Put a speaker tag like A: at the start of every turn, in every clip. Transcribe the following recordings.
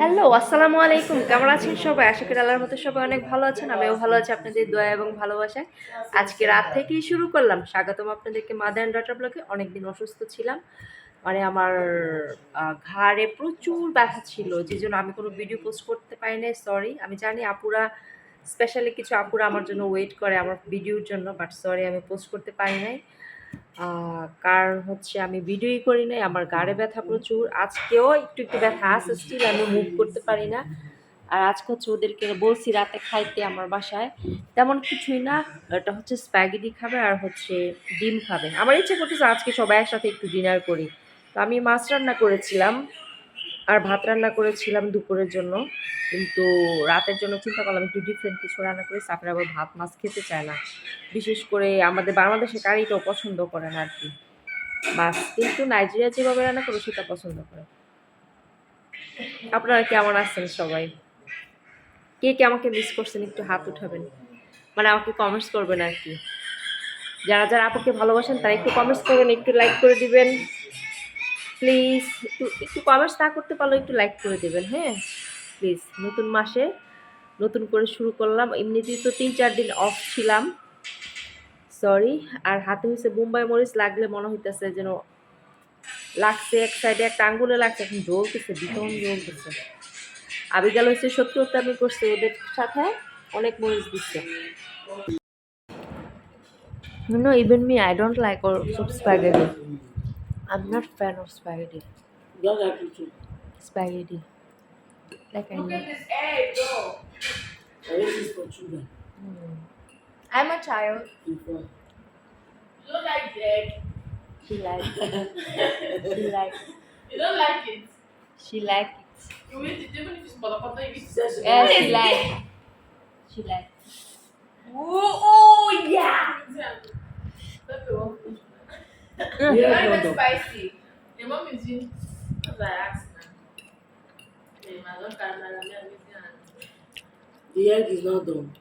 A: Hello, আসসালামু আলাইকুম। কেমন আছেন সবাই? আশা করি আল্লাহর মতো সবাই অনেক ভালো আছেন, আমিও ভালো আছি আপনাদের দয়া এবং ভালোবাসায়। আজকে রাত থেকেই শুরু করলাম। স্বাগতম আপনাদেরকে মাদার অ্যান্ড ডটার ব্লকে অনেকদিন অসুস্থ ছিলাম। মানে আমার ঘাড়ে প্রচুর ব্যথা ছিল, যে জন্য আমি কোনো ভিডিও পোস্ট করতে পারি নাই সরি আমি জানি আপুরা স্পেশালি কিছু আপুরা আমার জন্য ওয়েট করে আমার ভিডিওর জন্য বাট সরি আমি পোস্ট করতে পারি নাই। কারণ হচ্ছে আমি ভিডিওই করি নাই, আমার গাড়ে ব্যথা প্রচুর। আজকেও একটু একটু ব্যথা আছে স্টিল আমি মুভ করতে পারি না। আর আজকে হচ্ছে ওদেরকে বলছি রাতে খাইতে আমার বাসায়। তেমন কিছুই না, এটা হচ্ছে স্প্যাগেটি খাবে আর হচ্ছে ডিম খাবে। আমার ইচ্ছে করতেছে আজকে সবাই একসাথে একটু ডিনার করি। তো আমি মাছ রান্না করেছিলাম। আর ভাত রান্না করেছিলাম দুপুরের জন্য, কিন্তু রাতের জন্য চিন্তা করলাম একটু ডিফারেন্ট কিছু রান্না করে, সাফের আবার ভাত, মাছ খেতে চায় না। বিশেষ করে আমাদের বাংলাদেশে কারিটাও পছন্দ করে না আর কি মাছ কিন্তু নাইজেরিয়া যেভাবে রান্না করে সেটা পছন্দ করে। আপনারা কেমন আছেন সবাই? কে কে আমাকে মিস করছেন একটু হাত উঠাবেন। মানে আমাকে কমেন্টস করবেন আর কি যারা যারা আপুকে ভালোবাসেন তারা একটু কমেন্টস করবেন, একটু লাইক করে দিবেন। প্লিজ একটু একটু কমেন্টস না করতে পারলেও একটু লাইক করে দেবেন হ্যাঁ? প্লিজ নতুন মাসে নতুন করে শুরু করলাম। এমনিতেই তো তিন চার দিন অফ ছিলাম। সরি আর হাতে হয়েছে বোম্বাই মরিচ লাগলে মনে হইতেছে যেন লাগছে এক সাইডে একটা আঙ্গুলে লাগছে এখন জ্বলতেছে ভীষণ জ্বলতেছে। আবিগাল হচ্ছে সত্যি আমি করছি ওদের সাথে অনেক মরিচ দিচ্ছে। Know, even me, I don't like or spaghetti. I'm not fan of
B: Spidey. That's attitude.
A: Spidey. Like I
C: at
A: know.
C: his head, though.
B: is for children.
A: Mm.
C: I'm a child. You don't like the egg.
A: She likes. it. She likes. it.
C: You don't like it.
A: She likes. it.
C: You eat it even if it's motherfucker. You eat
B: she
A: likes. She likes. it. Ooh,
C: oh yeah. That's the one.
B: Yeah,
C: Not even spicy. The mom is in. As I asked now. Hey, my my lamb, I'm hand.
B: The egg is not done.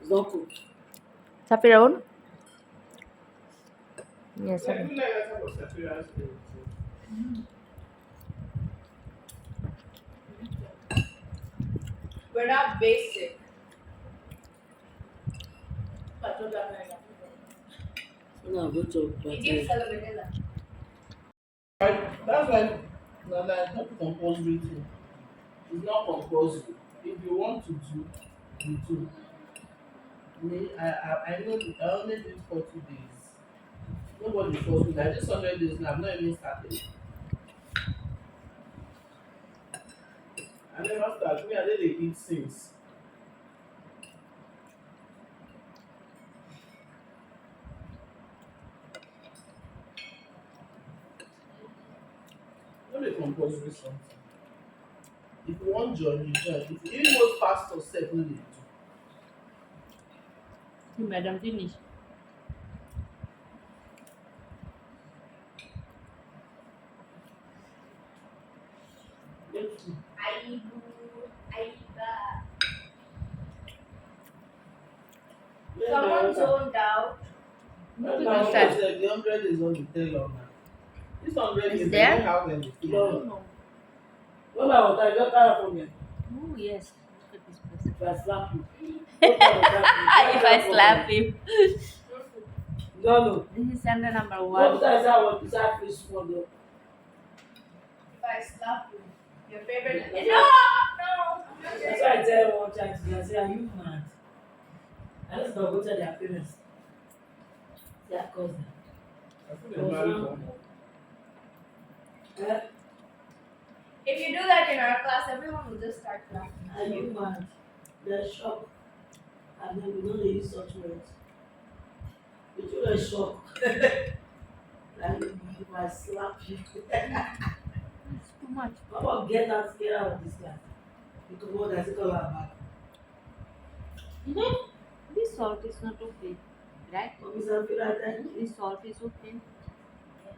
B: It's not cooked.
A: Safira on? Yes, sir.
C: We're not basic. But don't have any.
B: No, go to.
D: That's why no, no, it's not compulsory. It's not compulsory. If you want to do, you do. Me, I, I, I know I only did forty days. Nobody forced me. I did hundred days now. I've not even started. I never start. Me, I did dey eat since. Compulsory something. If you wan join, you join. If even most pastors sef no dey do.
A: Madam, finish.
D: Make you
C: Aibu, Aiba.
D: make
C: Someone
D: them-
C: zoned out.
D: That's
A: Look
D: why
A: at
D: I
A: that.
D: said the hundred is on the tail of now. This hundred
A: Is
D: is
A: there?
D: the how dem dey feel.
B: No.
A: know.
B: what about water? You don't from me.
A: Oh, yes. Look at this person.
B: If I slap you. What kind of slap you?
A: if I slap him.
B: No, no.
A: This is sender number
B: What
A: one.
B: time is that one? Is that fish small though?
C: If I slap you, your favorite.
B: No,
C: No, no.
B: That's why I tell you one time today, I say, are you mad? I just don't go to their parents. Their cousin.
D: I feel dey marry one more.
B: Eh?
C: If you do that in our class, everyone will just start laughing.
B: Are you mad? They're shocked. And then we know they use such words. The children shocked. like, if I slap you.
A: It's too much.
B: Come about get out, get out of this class. Because what does it call our back?
A: You know, this salt is not okay. Right?
B: Officer, feel like that.
A: This salt is okay.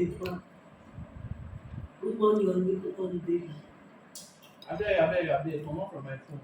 B: Umepoa. Good good morning.
D: I beg, I beg, I beg. Come from my phone.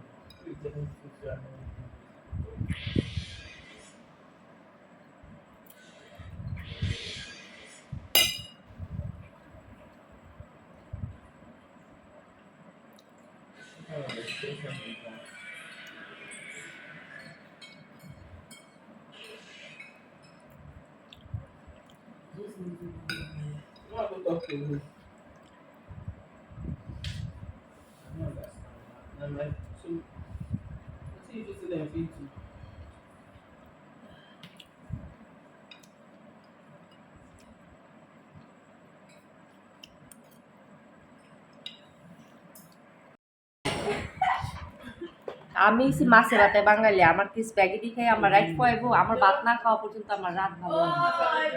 A: আমি হচ্ছি মাছে ভাতে বাঙালি আমার কি spaghetti খাই আমার right পাইবো আমার ভাত না খাওয়া পর্যন্ত আমার রাত ভালো লাগে না।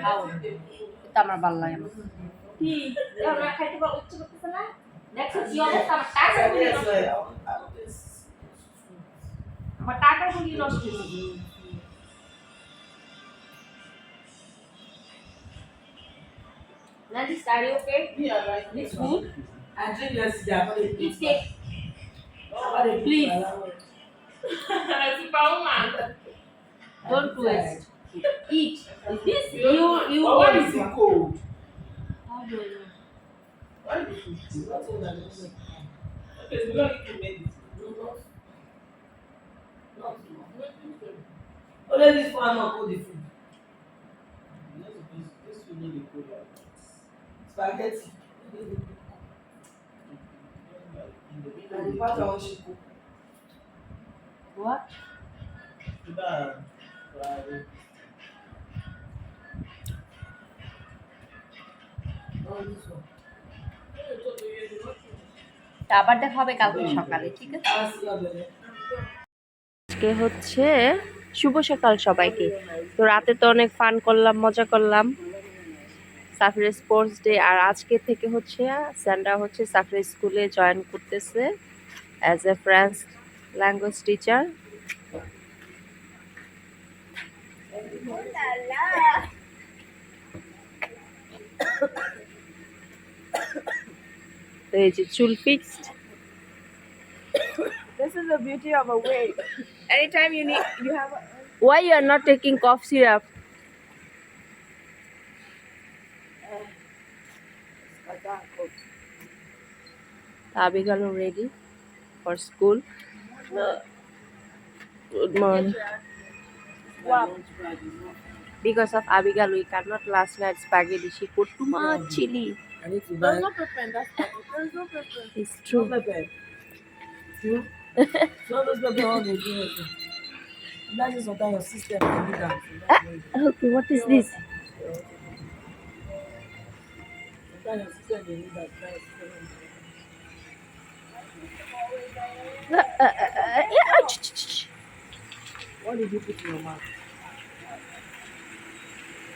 A: খাও কিন্তু আমার ভালো লাগে કાંઈ ઉચ્ચ રક્તસ્રાવ next
B: જીઓને
A: મટાકર
B: não મટાકર બોલી લો Now this
A: stereo okay?
D: não right.
A: This food?
B: Actually, yes, yeah, but
A: não cake.
B: Oh,
A: please. Don't twist. Eat. This you you
D: oh,
A: want
D: is it cold? Why be
B: fifty? Nothing that is not
D: Okay, we don't
B: Spaghetti.
A: What? আবার দেখা হবে কালকে সকালে ঠিক আছে. আজকে হচ্ছে শুভ সকাল সবাইকে। তো রাতে তো অনেক ফান করলাম মজা করলাম। সাফির স্পোর্টস ডে আর আজকে থেকে হচ্ছে স্যান্ডা হচ্ছে সাফির স্কুলে জয়েন করতেছে as a French language teacher তো এই যে চুল fixed
E: This is the beauty of a wig. Anytime you need, you have. A,
A: Why you are not taking cough syrup? Abigail ready for school. Good morning.
E: wow.
A: Because of Abigail, we cannot last night spaghetti. She put too much chili.
B: I need to
E: There's no pepper in that spaghetti. There's no pepper.
A: It's
B: No
A: true.
B: pepper. Hmm? So those pepper on the drink. Imagine sometimes your sister can do that.
A: Okay, what is this?
B: Sometimes your sister can do that.
A: Uh, uh, uh, uh, yeah, ch- ch- ch-
B: What did you put in your mouth?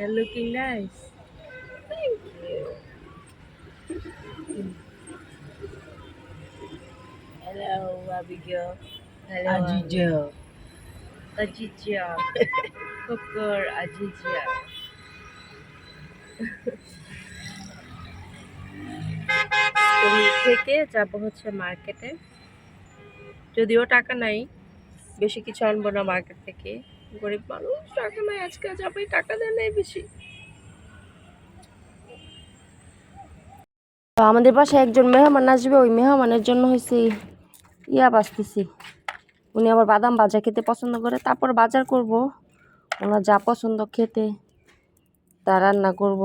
B: you.
A: They're looking nice. Hello, Abigail. Hello,
B: Ajijel.
A: Ajijia. Cooker, Ajijia. School থেকে যাব হচ্ছে মার্কেটে যদিও টাকা নাই বেশি কিছু আনব না মার্কেট থেকে গরিব মানুষ, টাকা নাই, আজকে যাবে টাকা দেয় নাই বেশি। আমাদের পাশে একজন মেহমান আসবে, ওই মেহমানের জন্য হয়েছে ইয়া বাঁচতেছি উনি আবার বাদাম ভাজা খেতে পছন্দ করে, তারপর বাজার করব। ওনার যা পছন্দ খেতে, তা রান্না করব।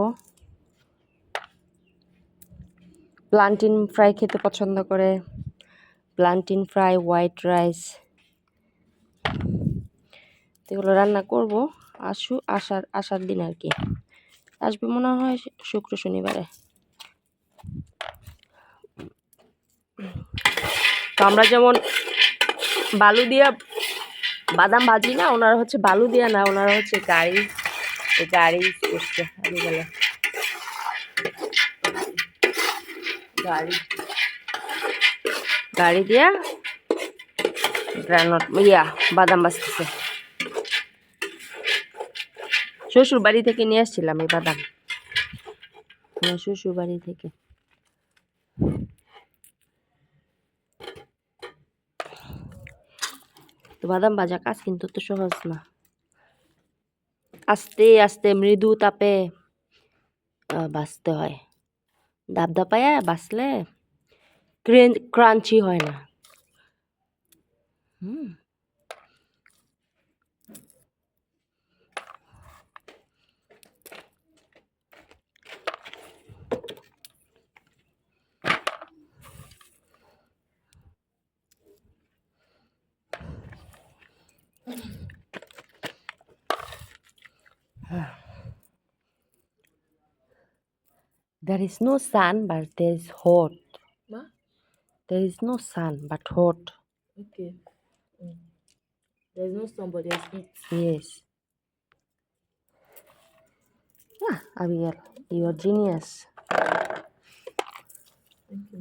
A: প্লান্টিন ফ্রাই খেতে পছন্দ করে। প্লান্টিন ফ্রাই হোয়াইট রাইস এগুলো রান্না করব। আসু আসার আসার দিন আর কি। আসবে মনে হয় শুক্র শনিবারে। তো আমরা যেমন বালু দিয়া বাদাম ভাজি না, ওনারা হচ্ছে বালু দিয়া না, ওনারা হচ্ছে গাড়ি গাড়ি করছে, আমি গেলে গাড়ি গাড়ি দিয়া ইয়া, বাদাম বাজতেছে শ্বশুর বাড়ি থেকে নিয়ে আসছিলাম এই বাদাম। আমার শ্বশুর বাড়ি থেকে। তো বাদাম ভাজা কাজ কিন্তু তো সহজ না। আস্তে আস্তে মৃদু তাপে বাছতে হয়। দাপ দাপায় বাছলে ক্রাঞ্চি হয় না। হুম। There is no sun, but there is hot.
C: What?
A: There is no sun, but hot.
C: Okay. Mm. There's no somebody else eat.
A: Yes. Ah, Abigail, you are genius.
C: Thank you,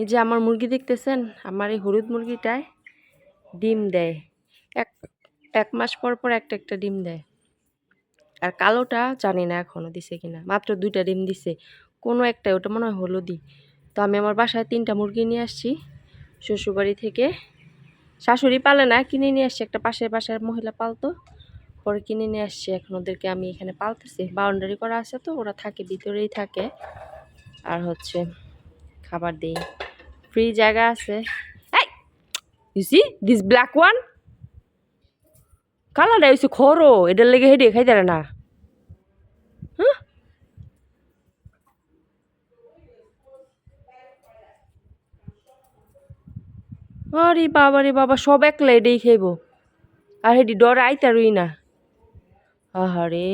A: এই যে আমার মুরগি দেখতেছেন, আমার এই হলুদ মুরগিটায় ডিম দেয়। এক এক মাস পর পর একটা একটা ডিম দেয়। আর কালোটা জানি না এখনও দিছে কিনা, মাত্র দুইটা ডিম দিছে। কোনো একটা ওটা মনে হয় হলুদই। তো আমি আমার বাসায় তিনটা মুরগি নিয়ে আসছি। শ্বশুরবাড়ি থেকে শাশুড়ি পালে না, কিনে নিয়ে আসছি। একটা পাশের বাসার মহিলা পালতো, পরে কিনে নিয়ে আসছি। এখন ওদেরকে আমি এখানে পালতেছি। বাউন্ডারি করা আছে তো, ওরা থাকে, ভিতরেই থাকে। আর হচ্ছে খাবার দিই। ফ্রি জায়গা আছে। You see this black one কালারটা হয়েছে খরো, এটার লেগে হেঁটে খাইতে না। হ্যাঁ? আরে বাবা রে বাবা, সব একলা এটাই খাইব। আর হেডি ডর আইতারই না। আহারে।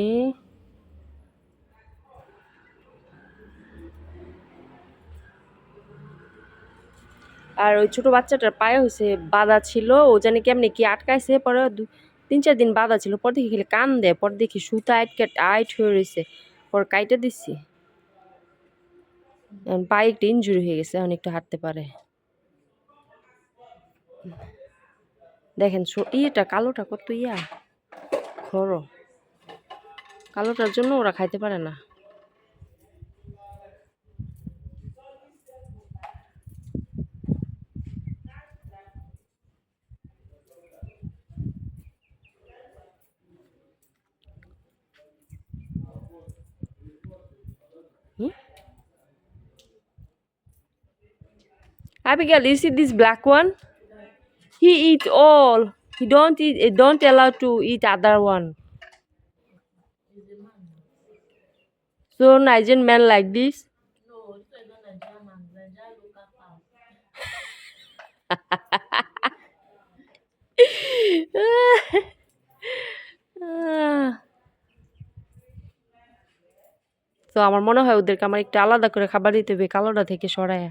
A: আর ওই ছোট বাচ্চাটার পায়ে হয়েছে বাধা ছিল, ও জানি কেমনি কি আটকাইছে, পরে তিন চার দিন বাধা ছিল, পর দেখি খেলে কান দেয় পর দেখি সুতা আটকে আইট হয়ে রয়েছে পর কাইটে দিচ্ছি পায়ে একটু ইঞ্জুরি হয়ে গেছে, এখন একটু হাঁটতে পারে। দেখেন ইয়েটা কালোটা কত ইয়া খরো কালোটার জন্য ওরা খাইতে পারে না। Abigail, you see this black one? He eat all. He don't eat. eh, Don't allow to eat other one. So Nigerian man like this. তো আমার মনে হয় ওদেরকে আমার একটু আলাদা করে খাবার দিতে হবে কালোটা থেকে সরায়